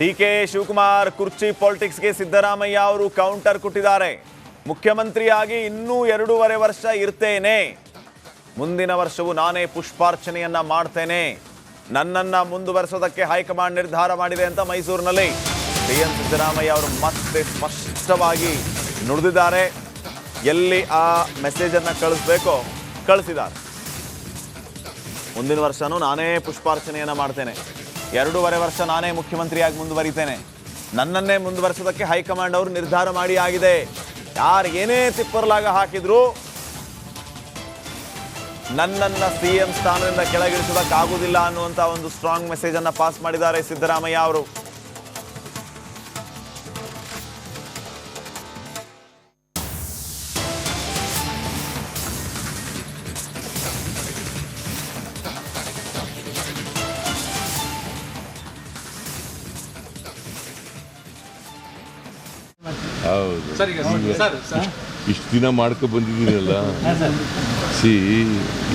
D K Shivakumar ಕುರ್ಚಿ ಪಾಲಿಟಿಕ್ಸ್ಗೆ ಸಿದ್ದರಾಮಯ್ಯ ಅವರು counter ಕೊಟ್ಟಿದ್ದಾರೆ. ಮುಖ್ಯಮಂತ್ರಿಯಾಗಿ ಇನ್ನೂ ಎರಡೂವರೆ ವರ್ಷ ಇರ್ತೇನೆ. ಮುಂದಿನ ವರ್ಷವೂ ನಾನೇ ಪುಷ್ಪಾರ್ಚನೆಯನ್ನ ಮಾಡ್ತೇನೆ. ನನ್ನನ್ನ ಮುಂದುವರೆಸೋದಕ್ಕೆ ಹೈಕಮಾಂಡ್ ನಿರ್ಧಾರ ಮಾಡಿದೆ ಅಂತ ಮೈಸೂರಿನಲ್ಲಿ. ಸಿಎಂ ಸಿದ್ದರಾಮಯ್ಯ ಅವರು ಮತ್ತೆ ಸ್ಪಷ್ಟವಾಗಿ ನುಡಿದಿದ್ದಾರೆ. ಎಲ್ಲಿ ಆ ಮೆಸೇಜ್ ಅನ್ನ ಕಳಿಸ್ಬೇಕೋ ಕಳಿಸಿದ್ದಾರೆ. ಮುಂದಿನ ವರ್ಷನೂ ನಾನೇ ಪುಷ್ಪಾರ್ಚನೆಯನ್ನು ಮಾಡ್ತೇನೆ. ಎರಡೂವರೆ ವರ್ಷ ನಾನೇ ಮುಖ್ಯಮಂತ್ರಿಯಾಗಿ ಮುಂದುವರಿತೇನೆ. ನನ್ನನ್ನೇ ಮುಂದುವರಿಸೋದಕ್ಕೆ ಹೈಕಮಾಂಡ್ ಅವರು ನಿರ್ಧಾರ ಮಾಡಿ ಆಗಿದೆ. ಯಾರು ಏನೇ ತಿಪ್ಪರ್ಲಾಗ ಹಾಕಿದ್ರು ನನ್ನನ್ನ ಸಿಎಂ ಸ್ಥಾನದಿಂದ ಕೆಳಗಿಳಿಸೋದಕ್ಕಾಗುವುದಿಲ್ಲ ಅನ್ನುವಂತ ಒಂದು ಸ್ಟ್ರಾಂಗ್ ಮೆಸೇಜ್ ಅನ್ನ ಪಾಸ್ ಮಾಡಿದ್ದಾರೆ ಸಿದ್ದರಾಮಯ್ಯ ಅವರು. ಇಷ್ಟು ದಿನ ಮಾಡ್ಕೊ ಬಂದಿದ್ದೀನಲ್ಲ ಸಿ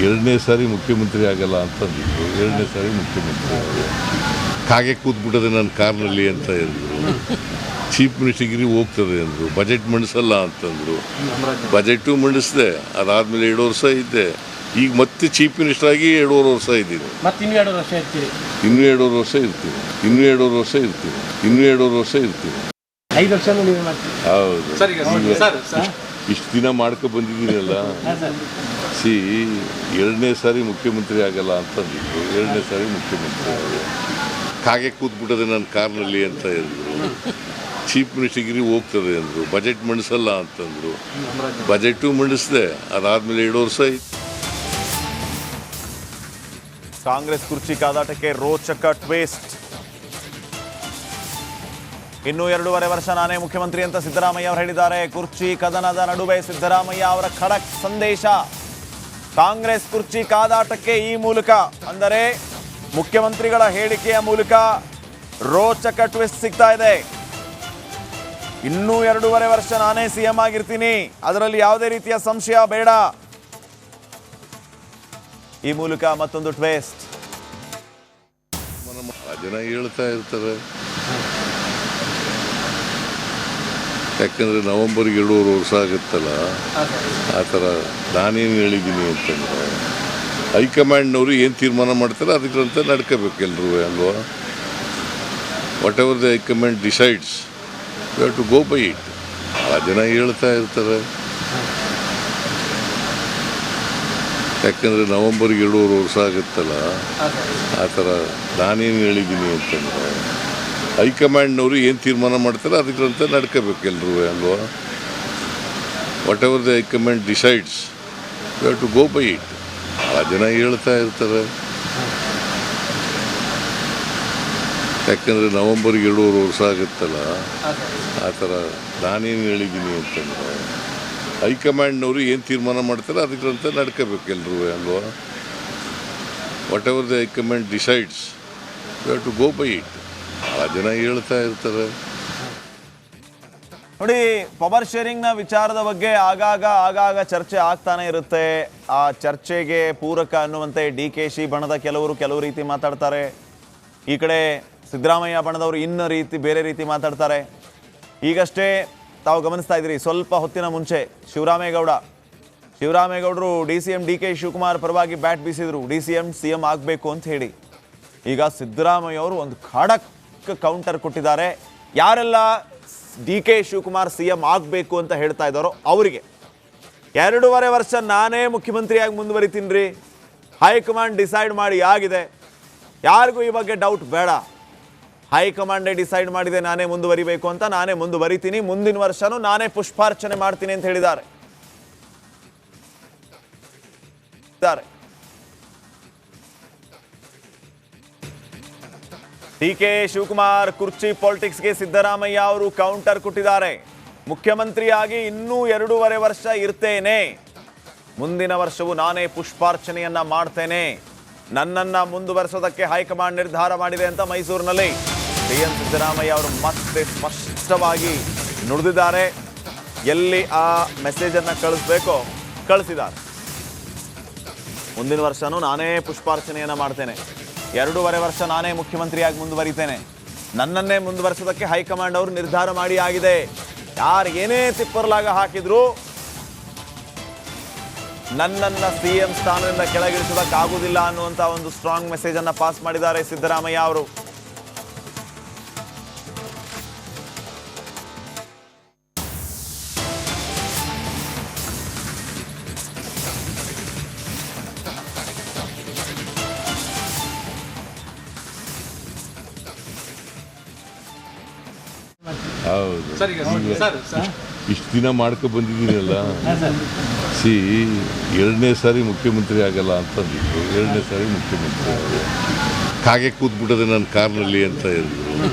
ಎರಡನೇ ಸಾರಿ ಮುಖ್ಯಮಂತ್ರಿ ಆಗಲ್ಲ ಅಂತಂದಿದ್ರು ಎರಡನೇ ಸಾರಿ ಮುಖ್ಯಮಂತ್ರಿ. ಕಾಗೆ ಕೂತ್ಬಿಟ್ಟದೆ ನನ್ನ ಕಾರ್ನಲ್ಲಿ ಅಂತ ಹೇಳಿದ್ರು ಚೀಫ್ ಮಿನಿಸ್ಟರ್ಗಿರಿ ಹೋಗ್ತದೆ ಅಂದರು. ಬಜೆಟ್ ಮಂಡಿಸಲ್ಲ ಅಂತಂದರು ಬಜೆಟು ಮಂಡಿಸಿದೆ. ಅದಾದಮೇಲೆ ಎರಡು ವರ್ಷ ಇದ್ದೆ. ಈಗ ಮತ್ತೆ ಚೀಫ್ ಮಿನಿಸ್ಟರ್ ಆಗಿ ಎರಡೂವರೆ ವರ್ಷ ಇದ್ದೀನಿ. ಇನ್ನೂ ಎರಡು ವರ್ಷ ಇರ್ತೀರಿ. ಇನ್ನೂ ಎರಡೂವರೆ ವರ್ಷ ಇರ್ತೀವಿ ಇನ್ನೂ ಎರಡೂವರೆ ವರ್ಷ ಇರ್ತೀವಿ ಇನ್ನೂ ಎರಡೂವರೆ ವರ್ಷ ಇರ್ತೀವಿ ಐದು ವರ್ಷನೂ ನೀವು ಮಾಡ್ತೀರಿ? ಹೌದು. ಸರ್ ಈಗ ಸರ್ ಸರ್ ಇಷ್ಟು ದಿನ ಮಾಡ್ಕೊ ಬಂದಿದ್ದೀನಲ್ಲ ಹಾಂ ಸರ್. ಸಿ ಎರಡನೇ ಸಾರಿ ಮುಖ್ಯಮಂತ್ರಿ ಆಗಲ್ಲ ಅಂತಂದಿದ್ರು ಎರಡನೇ ಸಾರಿ ಮುಖ್ಯಮಂತ್ರಿ ಆಗಲ್ಲ ಕಾಗೆ ಕೂತ್ಬಿಟ್ಟದೆ ನನ್ನ ಕಾರ್ನಲ್ಲಿ ಅಂತ ಹೇಳಿದ್ರು ಚೀಫ್ ಮಿನಿಸ್ಟರ್ಗಿರಿ ಹೋಗ್ತದೆ ಅಂದರು. ಬಜೆಟ್ ಮಂಡಿಸಲ್ಲ ಅಂತಂದರು ಬಜೆಟು ಮಂಡಿಸಿದೆ. ಅದಾದಮೇಲೆ ಎರಡು ವರ್ಷ ಆಯ್ತು. ಕಾಂಗ್ರೆಸ್ ಕುರ್ಚಿ ಕಾದಾಟಕ್ಕೆ ರೋಚಕ ಟ್ವೇಸ್ಟ್. ಇನ್ನು ಎರಡೂವರೆ ವರ್ಷ ನಾನೇ ಮುಖ್ಯಮಂತ್ರಿ ಅಂತ ಸಿದ್ದರಾಮಯ್ಯ ಅವರು ಹೇಳಿದ್ದಾರೆ. ಕುರ್ಚಿ ಕದನದ ನಡುವೆ ಸಿದ್ದರಾಮಯ್ಯ ಅವರ ಖಡಕ್ ಸಂದೇಶ. ಕಾಂಗ್ರೆಸ್ ಕುರ್ಚಿ ಕಾದಾಟಕ್ಕೆ ಈ ಮೂಲಕ, ಅಂದರೆ ಮುಖ್ಯಮಂತ್ರಿಗಳ ಹೇಳಿಕೆಯ ಮೂಲಕ ರೋಚಕ ಟ್ವಿಸ್ಟ್ ಸಿಗ್ತಾ ಇದೆ. ಇನ್ನೂ ಎರಡೂವರೆ ವರ್ಷ ನಾನೇ ಸಿಎಂ ಆಗಿರ್ತೀನಿ. ಅದರಲ್ಲಿ ಯಾವುದೇ ರೀತಿಯ ಸಂಶಯ ಬೇಡ. ಈ ಮೂಲಕ ಮತ್ತೊಂದು ಟ್ವೇಸ್ಟ್. ಹೇಳ್ತಾ ಇರ್ತಾರೆ. ಯಾಕಂದರೆ ನವಂಬರ್ಗೆ ಎರಡೂವರೆ ವರ್ಷ ಆಗುತ್ತಲ್ಲ? ಆ ಥರ ನಾನೇನು ಹೇಳಿದ್ದೀನಿ ಅಂತಂದರೆ ಹೈಕಮಾಂಡ್ನವರು ಏನು ತೀರ್ಮಾನ ಮಾಡ್ತಾರೆ ಅದಕ್ಕಂತ ನಡ್ಕೋಬೇಕು ಎಲ್ಲರೂ ಅಲ್ವಾ? Whatever the high command decides you have to go by it ಆ ಜನ ಹೇಳ್ತಾ ಇರ್ತಾರೆ. ಯಾಕಂದರೆ ನವಂಬರ್ಗೆ ಎರಡೂವರೆ ವರ್ಷ ಆಗುತ್ತಲ್ಲ? ಆ ಥರ ನಾನೇನು ಹೇಳಿದ್ದೀನಿ ಅಂತಂದರೆ ಹೈಕಮಾಂಡ್ನವರು ಏನು ತೀರ್ಮಾನ ಮಾಡ್ತಾರೆ ಅದಕ್ಕಂತ ನಡ್ಕೋಬೇಕು ಎಲ್ಲರೂ ಅಲ್ವಾ? Whatever the high command decides you have to go by it ಭಾಳ ಜನ ಹೇಳ್ತಾ ಇರ್ತಾರೆ. ಯಾಕಂದರೆ ನವಂಬರ್ಗೆ ಎರಡೂವರೆ ವರ್ಷ ಆಗುತ್ತಲ್ಲ? ಆ ಥರ ನಾನೇನು ಹೇಳಿದ್ದೀನಿ ಅಂತಂದರೆ, ಹೈಕಮಾಂಡ್ನವರು ಏನು ತೀರ್ಮಾನ ಮಾಡ್ತಾರೆ ಅದಕ್ಕಂತ ನಡ್ಕೋಬೇಕು ಎಲ್ಲರೂ ಅಲ್ವಾ? Whatever the high command decides you have to go by it ಜನ ಹೇಳ್ತಾ ಇರ್ತಾರೆ. ನೋಡಿ, ಪವರ್ ಶೇರಿಂಗ್ನ ವಿಚಾರದ ಬಗ್ಗೆ ಆಗಾಗ ಆಗಾಗ ಚರ್ಚೆ ಆಗ್ತಾನೆ ಇರುತ್ತೆ. ಆ ಚರ್ಚೆಗೆ ಪೂರಕ ಅನ್ನುವಂತೆ ಡಿ ಕೆ ಶಿ ಬಣದ ಕೆಲವರು ಕೆಲವು ರೀತಿ ಮಾತಾಡ್ತಾರೆ. ಈ ಕಡೆ ಸಿದ್ದರಾಮಯ್ಯ ಬಣದವರು ಇನ್ನ ರೀತಿ, ಬೇರೆ ರೀತಿ ಮಾತಾಡ್ತಾರೆ. ಈಗಷ್ಟೇ ತಾವು ಗಮನಿಸ್ತಾ ಇದ್ದೀರಿ, ಸ್ವಲ್ಪ ಹೊತ್ತಿನ ಮುಂಚೆ Shivaramegowda. ಶಿವರಾಮೇಗೌಡರು D C M D K Shivakumar ಪರವಾಗಿ bat ಬೀಸಿದ್ರು. D C M C M ಆಗಬೇಕು ಅಂತ ಹೇಳಿ. ಈಗ ಸಿದ್ದರಾಮಯ್ಯ ಅವರು ಒಂದು ಖಡಕ್ ಕೌಂಟರ್ ಕೊಟ್ಟಿದ್ದಾರೆ. ಯಾರೆಲ್ಲ D K Shivakumar C M ಆಗಬೇಕು ಅಂತ ಹೇಳ್ತಾ ಇದ್ದಾರೋ ಅವರಿಗೆ. ಎರಡೂವರೆ ವರ್ಷ ನಾನೇ ಮುಖ್ಯಮಂತ್ರಿಯಾಗಿ ಮುಂದುವರಿತೀನಿ ರೀ. ಹೈಕಮಾಂಡ್ ಡಿಸೈಡ್ ಮಾಡಿ ಆಗಿದೆ. ಯಾರಿಗೂ ಈ ಬಗ್ಗೆ ಡೌಟ್ ಬೇಡ. ಹೈಕಮಾಂಡೇ ಡಿಸೈಡ್ ಮಾಡಿದೆ ನಾನೇ ಮುಂದುವರಿಬೇಕು ಅಂತ ನಾನೇ ಮುಂದುವರಿತೀನಿ. ಮುಂದಿನ ವರ್ಷನೂ ನಾನೇ ಪುಷ್ಪಾರ್ಚನೆ ಮಾಡ್ತೀನಿ ಅಂತ ಹೇಳಿದ್ದಾರೆ. ಇದ್ದಾರೆ. ಡಿ ಕೆ ಶಿವಕುಮಾರ್ ಕುರ್ಚಿ ಪಾಲಿಟಿಕ್ಸ್ಗೆ ಸಿದ್ದರಾಮಯ್ಯ ಅವರು ಕೌಂಟರ್ ಕೊಟ್ಟಿದ್ದಾರೆ. ಮುಖ್ಯಮಂತ್ರಿಯಾಗಿ ಇನ್ನೂ ಎರಡೂವರೆ ವರ್ಷ ಇರ್ತೇನೆ. ಮುಂದಿನ ವರ್ಷವೂ ನಾನೇ ಪುಷ್ಪಾರ್ಚನೆಯನ್ನ ಮಾಡ್ತೇನೆ. ನನ್ನನ್ನು ಮುಂದುವರೆಸೋದಕ್ಕೆ ಹೈಕಮಾಂಡ್ ನಿರ್ಧಾರ ಮಾಡಿದೆ ಅಂತ ಮೈಸೂರಿನಲ್ಲಿ. ಸಿಎಂ ಸಿದ್ದರಾಮಯ್ಯ ಅವರು ಮತ್ತೆ ಸ್ಪಷ್ಟವಾಗಿ ನುಡಿದಿದ್ದಾರೆ. ಎಲ್ಲಿ ಆ ಮೆಸೇಜನ್ನು ಕಳಿಸ್ಬೇಕೋ ಕಳಿಸಿದ್ದಾರೆ. ಮುಂದಿನ ವರ್ಷನೂ ನಾನೇ ಪುಷ್ಪಾರ್ಚನೆಯನ್ನು ಮಾಡ್ತೇನೆ. ಎರಡೂವರೆ ವರ್ಷ ನಾನೇ ಮುಖ್ಯಮಂತ್ರಿಯಾಗಿ ಮುಂದುವರಿತೇನೆ. ನನ್ನನ್ನೇ ಮುಂದುವರೆಸೋದಕ್ಕೆ ಹೈಕಮಾಂಡ್ ಅವರು ನಿರ್ಧಾರ ಮಾಡಿ ಆಗಿದೆ. ಯಾರು ಏನೇ ತಿಪ್ಪರ್ಲಾಗ ಹಾಕಿದ್ರು ನನ್ನನ್ನ ಸಿಎಂ ಸ್ಥಾನದಿಂದ ಕೆಳಗಿಳಿಸೋದಕ್ಕಾಗುವುದಿಲ್ಲ ಅನ್ನುವಂತ ಒಂದು ಸ್ಟ್ರಾಂಗ್ ಮೆಸೇಜ್ ಅನ್ನ ಪಾಸ್ ಮಾಡಿದ್ದಾರೆ ಸಿದ್ದರಾಮಯ್ಯ ಅವರು. ಹೌದು. ಸರ್ ಈಗ ಸರ್ ಸರ್ ಇಷ್ಟು ದಿನ ಮಾಡ್ಕೊ ಬಂದಿದ್ದೀರಲ್ಲ? ಹಾಂ ಸಿ ಎರಡನೇ ಸಾರಿ ಮುಖ್ಯಮಂತ್ರಿ ಆಗಲ್ಲ ಅಂತಂದಿದ್ರು ಎರಡನೇ ಸಾರಿ ಮುಖ್ಯಮಂತ್ರಿ ಆಗಲ್ಲ ಕಾಗೆ ಕೂತ್ಬಿಟ್ಟದೆ ನನ್ನ ಕಾರ್ನಲ್ಲಿ ಅಂತ ಹೇಳಿದ್ರು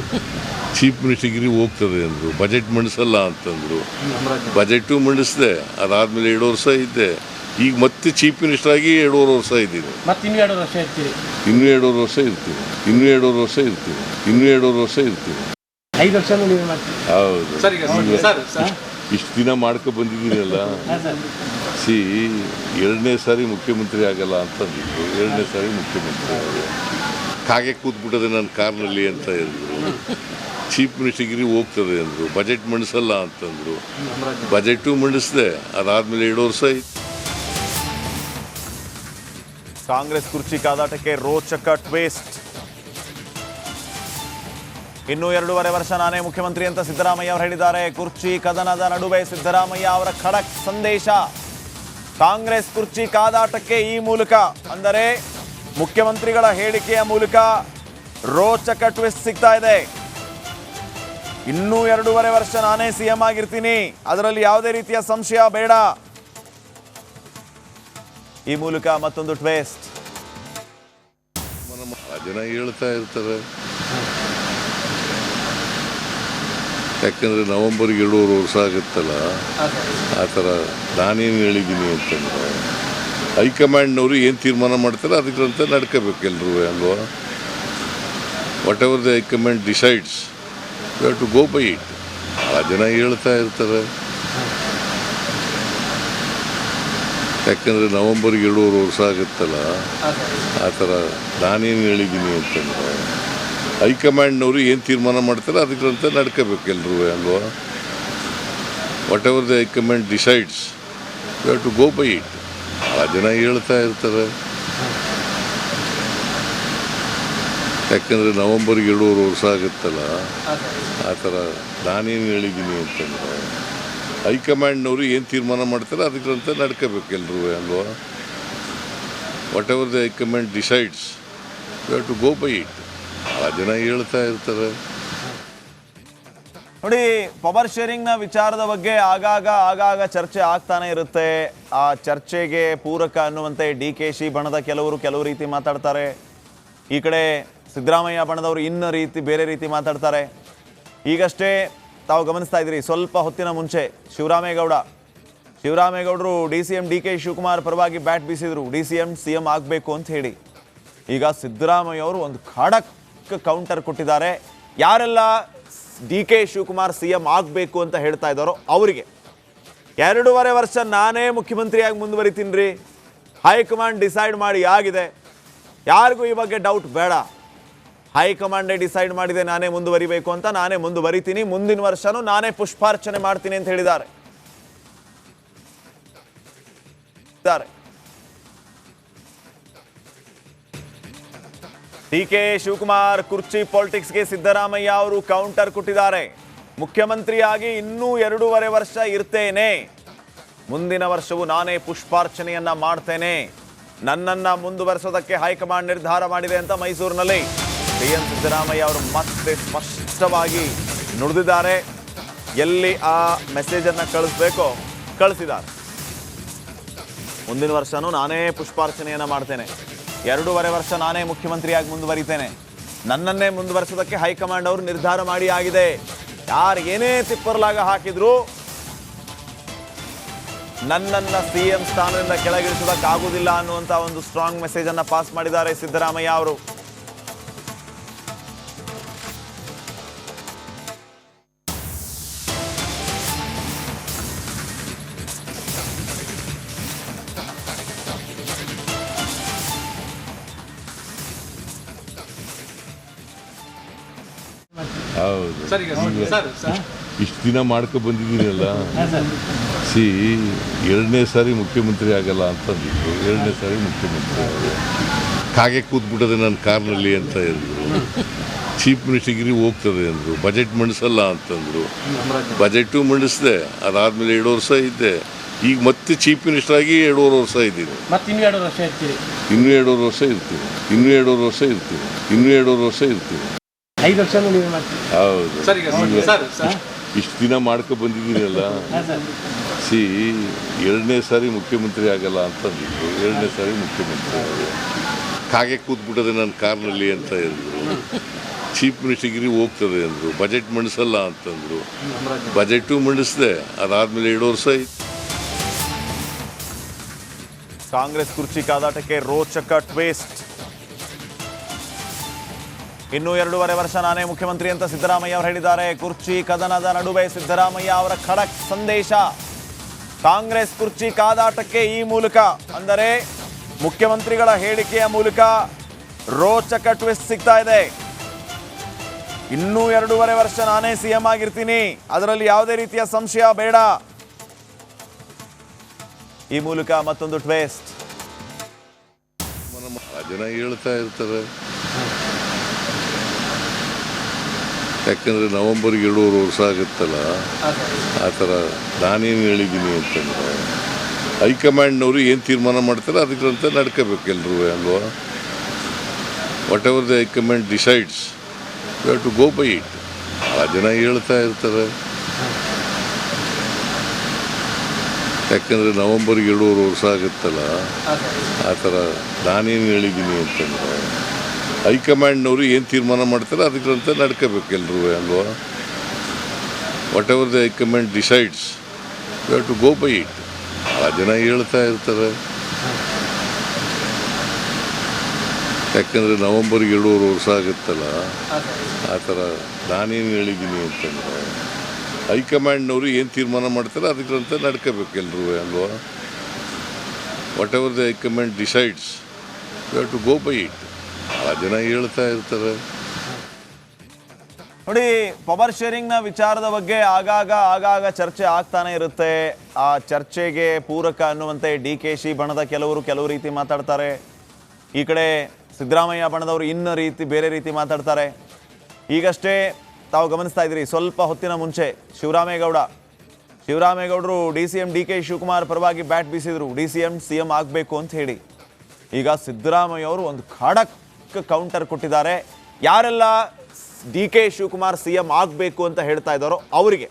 ಚೀಫ್ ಮಿನಿಸ್ಟರ್ಗಿರಿ ಹೋಗ್ತದೆ ಅಂದರು. ಬಜೆಟ್ ಮಂಡಿಸಲ್ಲ ಅಂತಂದರು ಬಜೆಟು ಮಂಡಿಸಿದೆ. ಅದಾದಮೇಲೆ ಎರಡು ವರ್ಷ ಇದ್ದೆ. ಈಗ ಮತ್ತೆ ಚೀಫ್ ಮಿನಿಸ್ಟರ್ ಆಗಿ ಎರಡೂವರೆ ವರ್ಷ ಇದ್ದೀನಿ. ಇನ್ನೂ ಎರಡೂವರೆ ವರ್ಷ ಇರ್ತೀವಿ. ಇನ್ನೂ ಎರಡೂವರೆ ವರ್ಷ ಇರ್ತೀವಿ. ಇನ್ನೂ ಎರಡೂವರೆ ವರ್ಷ ಇರ್ತೀನಿ ಐದು ವರ್ಷ ಹೌದು. ಸರ್ ಈಗ ಸರ್ ಸರ್. ಇಷ್ಟು ದಿನ ಮಾಡ್ಕೊ ಬಂದಿದ್ದೀರಲ್ಲ? ಹಾಂ ಸರ್. ಸಿ ಎರಡನೇ ಸಾರಿ ಮುಖ್ಯಮಂತ್ರಿ ಆಗಲ್ಲ ಅಂತಂದಿದ್ರು. ಎರಡನೇ ಸಾರಿ ಮುಖ್ಯಮಂತ್ರಿ ಆಗಲ್ಲ ಕಾಗೆ ಕೂತ್ಬಿಟ್ಟದೆ ನನ್ನ ಕಾರ್ನಲ್ಲಿ ಅಂತ ಹೇಳಿದ್ರು ಚೀಫ್ ಮಿನಿಸ್ಟರ್ಗಿರಿ ಹೋಗ್ತದೆ ಅಂದರು ಬಜೆಟ್ ಮಂಡಿಸಲ್ಲ ಅಂತಂದರು. ಬಜೆಟು ಮಂಡಿಸಿದೆ. ಅದಾದಮೇಲೆ ಎರಡು ವರ್ಷ ಇತ್ತು ಕಾಂಗ್ರೆಸ್ ಕುರ್ಚಿ ಕಾದಾಟಕ್ಕೆ ರೋಚಕ ಟ್ವೇಸ್ಟ್. ಇನ್ನು ಎರಡೂವರೆ ವರ್ಷ ನಾನೇ ಮುಖ್ಯಮಂತ್ರಿ ಅಂತ ಸಿದ್ದರಾಮಯ್ಯ ಅವರು ಹೇಳಿದ್ದಾರೆ. ಕುರ್ಚಿ ಕದನದ ನಡುವೆ ಸಿದ್ದರಾಮಯ್ಯ ಅವರ ಖಡಕ್ ಸಂದೇಶ. ಕಾಂಗ್ರೆಸ್ ಕುರ್ಚಿ ಕಾದಾಟಕ್ಕೆ ಈ ಮೂಲಕ, ಅಂದರೆ ಮುಖ್ಯಮಂತ್ರಿಗಳ ಹೇಳಿಕೆಯ ಮೂಲಕ ರೋಚಕ ಟ್ವಿಸ್ಟ್ ಸಿಗ್ತಾ ಇದೆ. ಇನ್ನೂ ಎರಡೂವರೆ ವರ್ಷ ನಾನೇ ಸಿಎಂ ಆಗಿರ್ತೀನಿ. ಅದರಲ್ಲಿ ಯಾವುದೇ ರೀತಿಯ ಸಂಶಯ ಬೇಡ. ಈ ಮೂಲಕ ಮತ್ತೊಂದು ಟ್ವೇಸ್ಟ್. ಜನ ಹೇಳ್ತಾ ಇರ್ತಾರೆ. ಯಾಕಂದರೆ ನವಂಬರ್ಗೆ ಎರಡೂವರೆ ವರ್ಷ ಆಗುತ್ತಲ್ಲ? ಆ ಥರ ನಾನೇನು ಹೇಳಿದ್ದೀನಿ ಅಂತಂದ್ರೆ ಹೈಕಮಾಂಡ್ನವರು ಏನು ತೀರ್ಮಾನ ಮಾಡ್ತಾರೆ ಅದಕ್ಕಂತ ನಡ್ಕೋಬೇಕು ಎಲ್ಲರೂ ಅಲ್ವಾ? Whatever the high command decides you have to go by it ಆ ಜನ ಹೇಳ್ತಾ ಇರ್ತಾರೆ. ಯಾಕಂದರೆ ನವಂಬರ್ಗೆ ಎರಡೂವರೆ ವರ್ಷ ಆಗುತ್ತಲ್ಲ? ಆ ಥರ ನಾನೇನು ಹೇಳಿದ್ದೀನಿ ಅಂತಂದ್ರೆ ಹೈಕಮಾಂಡ್ನವರು ಏನು ತೀರ್ಮಾನ ಮಾಡ್ತಾರೆ ಅದಕ್ಕಂತ ನಡ್ಕೋಬೇಕು ಎಲ್ಲರೂ ಅಲ್ವಾ? Whatever the high command decides you have to go by it ಆ ಜನ ಹೇಳ್ತಾ ಇರ್ತಾರೆ. ಯಾಕಂದರೆ ನವಂಬರ್ಗೆ ಎರಡೂವರೆ ವರ್ಷ ಆಗುತ್ತಲ್ಲ? ಆ ಥರ ನಾನೇನು ಹೇಳಿದ್ದೀನಿ ಅಂತಂದ್ರೆ ಹೈಕಮಾಂಡ್ನವರು ಏನು ತೀರ್ಮಾನ ಮಾಡ್ತಾರೆ ಅದಕ್ಕಂತ ನಡ್ಕೋಬೇಕು ಎಲ್ಲರೂ ಅಲ್ವಾ? Whatever the high command decides you have to go by it ಆ ಜನ ಹೇಳ್ತಾ ಇರ್ತಾರೆ. ನೋಡಿ, ಪವರ್ ಶೇರಿಂಗ್ನ ವಿಚಾರದ ಬಗ್ಗೆ ಆಗಾಗ ಆಗಾಗ ಚರ್ಚೆ ಆಗ್ತಾನೆ ಇರುತ್ತೆ. ಆ ಚರ್ಚೆಗೆ ಪೂರಕ ಅನ್ನುವಂತೆ ಡಿ ಕೆ ಶಿ ಬಣದ ಕೆಲವರು ಕೆಲವು ರೀತಿ ಮಾತಾಡ್ತಾರೆ. ಈ ಕಡೆ ಸಿದ್ದರಾಮಯ್ಯ ಬಣದವರು ಇನ್ನ ರೀತಿ ಬೇರೆ ರೀತಿ ಮಾತಾಡ್ತಾರೆ. ಈಗಷ್ಟೇ ತಾವು ಗಮನಿಸ್ತಾ ಇದ್ದೀರಿ, ಸ್ವಲ್ಪ ಹೊತ್ತಿನ ಮುಂಚೆ Shivaramegowda. ಶಿವರಾಮೇಗೌಡರು D C M D K Shivakumar ಪರವಾಗಿ bat ಬೀಸಿದ್ರು. D C M C M ಆಗಬೇಕು ಅಂತ ಹೇಳಿ. ಈಗ ಸಿದ್ದರಾಮಯ್ಯ ಅವರು ಒಂದು ಖಡಕ್ ಕೌಂಟರ್ ಕೊಟ್ಟಿದ್ದಾರೆ. ಯಾರೆಲ್ಲ D K Shivakumar C M ಆಗಬೇಕು ಅಂತ ಹೇಳ್ತಾ ಇದ್ದಾರೋ ಅವರಿಗೆ. ಎರಡೂವರೆ ವರ್ಷ ನಾನೇ ಮುಖ್ಯಮಂತ್ರಿಯಾಗಿ ಮುಂದುವರಿತೀನಿ. ರೀ ಹೈಕಮಾಂಡ್ ಡಿಸೈಡ್ ಮಾಡಿ ಆಗಿದೆ. ಯಾರಿಗೂ ಈ ಬಗ್ಗೆ ಡೌಟ್ ಬೇಡ. ಹೈಕಮಾಂಡೇ ಡಿಸೈಡ್ ಮಾಡಿದೆ ನಾನೇ ಮುಂದುವರಿಬೇಕು ಅಂತ ನಾನೇ ಮುಂದುವರಿತೀನಿ. ಮುಂದಿನ ವರ್ಷನೂ ನಾನೇ ಪುಷ್ಪಾರ್ಚನೆ ಮಾಡ್ತೀನಿ ಅಂತ ಹೇಳಿದ್ದಾರೆ. ಡಿ ಕೆ ಶಿವಕುಮಾರ್ ಕುರ್ಚಿ ಪಾಲಿಟಿಕ್ಸ್ಗೆ ಸಿದ್ದರಾಮಯ್ಯ ಅವರು ಕೌಂಟರ್ ಕೊಟ್ಟಿದ್ದಾರೆ. ಮುಖ್ಯಮಂತ್ರಿಯಾಗಿ ಇನ್ನೂ ಎರಡೂವರೆ ವರ್ಷ ಇರ್ತೇನೆ. ಮುಂದಿನ ವರ್ಷವೂ ನಾನೇ ಪುಷ್ಪಾರ್ಚನೆಯನ್ನ ಮಾಡ್ತೇನೆ. ನನ್ನನ್ನ ಮುಂದುವರೆಸೋದಕ್ಕೆ ಹೈಕಮಾಂಡ್ ನಿರ್ಧಾರ ಮಾಡಿದೆ ಅಂತ ಮೈಸೂರಿನಲ್ಲಿ. ಸಿಎಂ ಸಿದ್ದರಾಮಯ್ಯ ಅವರು ಮತ್ತೆ ಸ್ಪಷ್ಟವಾಗಿ ನುಡಿದಿದ್ದಾರೆ. ಎಲ್ಲಿ ಆ ಮೆಸೇಜನ್ನು ಕಳಿಸ್ಬೇಕೋ ಕಳಿಸಿದ್ದಾರೆ. ಮುಂದಿನ ವರ್ಷನೂ ನಾನೇ ಪುಷ್ಪಾರ್ಚನೆಯನ್ನು ಮಾಡ್ತೇನೆ. ಎರಡೂವರೆ ವರ್ಷ ನಾನೇ ಮುಖ್ಯಮಂತ್ರಿಯಾಗಿ ಮುಂದುವರಿತೇನೆ. ನನ್ನನ್ನೇ ಮುಂದುವರಿಸೋದಕ್ಕೆ ಹೈಕಮಾಂಡ್ ಅವರು ನಿರ್ಧಾರ ಮಾಡಿ ಆಗಿದೆ. ಯಾರು ಏನೇ ತಿಪ್ಪರ್ಲಾಗ ಹಾಕಿದ್ರು ನನ್ನನ್ನ ಸಿಎಂ ಸ್ಥಾನದಿಂದ ಕೆಳಗಿಳಿಸೋದಕ್ಕಾಗುವುದಿಲ್ಲ ಅನ್ನುವಂತ ಒಂದು ಸ್ಟ್ರಾಂಗ್ ಮೆಸೇಜ್ ಅನ್ನ ಪಾಸ್ ಮಾಡಿದ್ದಾರೆ ಸಿದ್ದರಾಮಯ್ಯ ಅವರು. ಇಷ್ಟು ದಿನ ಮಾಡ್ಕೊ ಬಂದಿದ್ದೀರಲ್ಲ? ಸಿ ಎರಡನೇ ಸಾರಿ ಮುಖ್ಯಮಂತ್ರಿ ಆಗಲ್ಲ ಅಂತಂದಿದ್ರು ಎರಡನೇ ಸಾರಿ ಮುಖ್ಯಮಂತ್ರಿ ಆಗಲ್ಲ ಕಾಗೆ ಕೂತ್ಬಿಟ್ಟದೆ ನನ್ನ ಕಾರ್ನಲ್ಲಿ ಅಂತ ಹೇಳಿದ್ರು ಚೀಫ್ ಮಿನಿಸ್ಟರ್ಗಿರಿ ಹೋಗ್ತದೆ ಅಂದರು. ಬಜೆಟ್ ಮಂಡಿಸಲ್ಲ ಅಂತಂದರು ಬಜೆಟು ಮಂಡಿಸಿದೆ. ಅದಾದಮೇಲೆ ಎರಡು ವರ್ಷ ಇದ್ದೆ. ಈಗ ಮತ್ತೆ ಚೀಫ್ ಮಿನಿಸ್ಟರ್ ಆಗಿ ಎರಡೂವರೆ ವರ್ಷ ಇದ್ದೀನಿ. ಇನ್ನೂ ಎರಡು ವರ್ಷ ಇರ್ತೀರಿ. ಇನ್ನೂ ಎರಡೂವರೆ ವರ್ಷ ಇರ್ತೀವಿ ಇನ್ನೂ ಎರಡೂವರೆ ವರ್ಷ ಇರ್ತೀವಿ ಇನ್ನೂ ಎರಡೂವರೆ ವರ್ಷ ಇರ್ತೀವಿ ಐದು ವರ್ಷನೂ ನೀವೇ ಮಾಡ್ತೀರಿ? ಹೌದು. ಸರ್ ಈಗ ಸರ್ ಸರ್ ಇಷ್ಟು ದಿನ ಮಾಡ್ಕೊ ಬಂದಿದ್ದೀರಲ್ಲ? ಹಾಂ ಸರ್. ಸಿ ಎರಡನೇ ಸಾರಿ ಮುಖ್ಯಮಂತ್ರಿ ಆಗಲ್ಲ ಅಂತಂದಿದ್ರು ಎರಡನೇ ಸಾರಿ ಮುಖ್ಯಮಂತ್ರಿ ಆಗಲ್ಲ ಕಾಗೆ ಕೂತ್ಬಿಟ್ಟದೆ ನನ್ನ ಕಾರ್ನಲ್ಲಿ ಅಂತ ಹೇಳಿದ್ರು ಚೀಫ್ ಮಿನಿಸ್ಟರ್ಗಿರಿ ಹೋಗ್ತದೆ ಅಂದರು. ಬಜೆಟ್ ಮಂಡಿಸಲ್ಲ ಅಂತಂದರು ಬಜೆಟು ಮಂಡಿಸಿದೆ. ಅದಾದಮೇಲೆ ಎರಡು ವರ್ಷ ಆಯ್ತು. ಕಾಂಗ್ರೆಸ್ ಕುರ್ಚಿ ಕಾದಾಟಕ್ಕೆ ರೋಚಕ ಟ್ವೇಸ್ಟ್. ಇನ್ನು ಎರಡೂವರೆ ವರ್ಷ ನಾನೇ ಮುಖ್ಯಮಂತ್ರಿ ಅಂತ ಸಿದ್ದರಾಮಯ್ಯ ಅವರು ಹೇಳಿದ್ದಾರೆ. ಕುರ್ಚಿ ಕದನದ ನಡುವೆ ಸಿದ್ದರಾಮಯ್ಯ ಅವರ ಖಡಕ್ ಸಂದೇಶ. ಕಾಂಗ್ರೆಸ್ ಕುರ್ಚಿ ಕಾದಾಟಕ್ಕೆ ಈ ಮೂಲಕ, ಅಂದರೆ ಮುಖ್ಯಮಂತ್ರಿಗಳ ಹೇಳಿಕೆಯ ಮೂಲಕ ರೋಚಕ ಟ್ವಿಸ್ಟ್ ಸಿಗ್ತಾ ಇದೆ. ಇನ್ನೂ ಎರಡೂವರೆ ವರ್ಷ ನಾನೇ ಸಿಎಂ ಆಗಿರ್ತೀನಿ. ಅದರಲ್ಲಿ ಯಾವುದೇ ರೀತಿಯ ಸಂಶಯ ಬೇಡ. ಈ ಮೂಲಕ ಮತ್ತೊಂದು ಟ್ವೇಸ್ಟ್. ಜನ ಹೇಳ್ತಾ ಇರ್ತಾರೆ. ಯಾಕಂದರೆ ನವಂಬರ್ಗೆ ಎರಡೂವರೆ ವರ್ಷ ಆಗುತ್ತಲ್ಲ? ಆ ಥರ ನಾನೇನು ಹೇಳಿದ್ದೀನಿ ಅಂತಂದರೆ, ಹೈಕಮಾಂಡ್ನವರು ಏನು ತೀರ್ಮಾನ ಮಾಡ್ತಾರೆ ಅದಕ್ಕಂತ ನಡ್ಕೋಬೇಕು ಎಲ್ಲರೂ ಅಲ್ವಾ? Whatever the high command decides you to go by it ಆ ಜನ ಹೇಳ್ತಾ ಇರ್ತಾರೆ. ಯಾಕಂದರೆ ನವಂಬರ್ಗೆ ಎರಡೂವರೆ ವರ್ಷ ಆಗುತ್ತಲ್ಲ? ಆ ಥರ ನಾನೇನು ಹೇಳಿದ್ದೀನಿ ಅಂತಂದರೆ ಹೈಕಮಾಂಡ್ನವರು ಏನು ತೀರ್ಮಾನ ಮಾಡ್ತಾರೆ ಅದಕ್ಕಂತ ನಡ್ಕೋಬೇಕು ಎಲ್ಲರೂ ಅಲ್ವಾ? Whatever the high command decides you to go by it ಭಾಳ ಜನ ಹೇಳ್ತಾ ಇರ್ತಾರೆ. ಯಾಕಂದರೆ ನವಂಬರ್ ಎರಡೂವರೆ ವರ್ಷ ಆಗುತ್ತಲ್ಲ? ಆ ಥರ ನಾನೇನು ಹೇಳಿದ್ದೀನಿ ಅಂತಂದರೆ, ಹೈಕಮಾಂಡ್ನವರು ಏನು ತೀರ್ಮಾನ ಮಾಡ್ತಾರೆ ಅದಕ್ಕಂತ ನಡ್ಕೋಬೇಕು ಎಲ್ಲರೂ ಅಲ್ವಾ? Whatever the high command decides you to go by it ಭಾಳ ಜನ ಹೇಳ್ತಾ ಇರ್ತಾರೆ. ನೋಡಿ, ಪವರ್ ಶೇರಿಂಗ್ನ ವಿಚಾರದ ಬಗ್ಗೆ ಆಗಾಗ ಆಗಾಗ ಚರ್ಚೆ ಆಗ್ತಾನೆ ಇರುತ್ತೆ. ಆ ಚರ್ಚೆಗೆ ಪೂರಕ ಅನ್ನುವಂತೆ ಡಿ ಕೆ ಶಿ ಬಣದ ಕೆಲವರು ಕೆಲವು ರೀತಿ ಮಾತಾಡ್ತಾರೆ. ಈ ಕಡೆ ಸಿದ್ದರಾಮಯ್ಯ ಬಣದವರು ಇನ್ನ ರೀತಿ, ಬೇರೆ ರೀತಿ ಮಾತಾಡ್ತಾರೆ. ಈಗಷ್ಟೇ ತಾವು ಗಮನಿಸ್ತಾ ಇದ್ದೀರಿ, ಸ್ವಲ್ಪ ಹೊತ್ತಿನ ಮುಂಚೆ Shivaramegowda. ಶಿವರಾಮೇಗೌಡರು D C M D K Shivakumar ಪರವಾಗಿ bat ಬೀಸಿದ್ರು. D C M C M ಆಗಬೇಕು ಅಂತ ಹೇಳಿ. ಈಗ ಸಿದ್ದರಾಮಯ್ಯ ಅವರು ಒಂದು ಖಡಕ್ ಕೌಂಟರ್ ಕೊಟ್ಟಿದ್ದಾರೆ. ಯಾರೆಲ್ಲ D K Shivakumar C M ಆಗಬೇಕು ಅಂತ ಹೇಳ್ತಾ ಇದ್ದಾರೋ ಅವರಿಗೆ.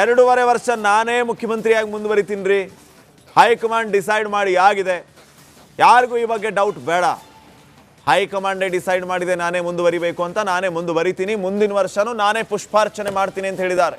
ಎರಡೂವರೆ ವರ್ಷ ನಾನೇ ಮುಖ್ಯಮಂತ್ರಿಯಾಗಿ ಮುಂದುವರಿತೀನಿ ರೀ ಹೈಕಮಾಂಡ್ ಡಿಸೈಡ್ ಮಾಡಿ ಆಗಿದೆ. ಯಾರಿಗೂ ಈ ಬಗ್ಗೆ ಡೌಟ್ ಬೇಡ. ಹೈಕಮಾಂಡೇ ಡಿಸೈಡ್ ಮಾಡಿದೆ ನಾನೇ ಮುಂದುವರಿಬೇಕು ಅಂತ ನಾನೇ ಮುಂದುವರಿತೀನಿ. ಮುಂದಿನ ವರ್ಷನೂ ನಾನೇ ಪುಷ್ಪಾರ್ಚನೆ ಮಾಡ್ತೀನಿ ಅಂತ ಹೇಳಿದ್ದಾರೆ.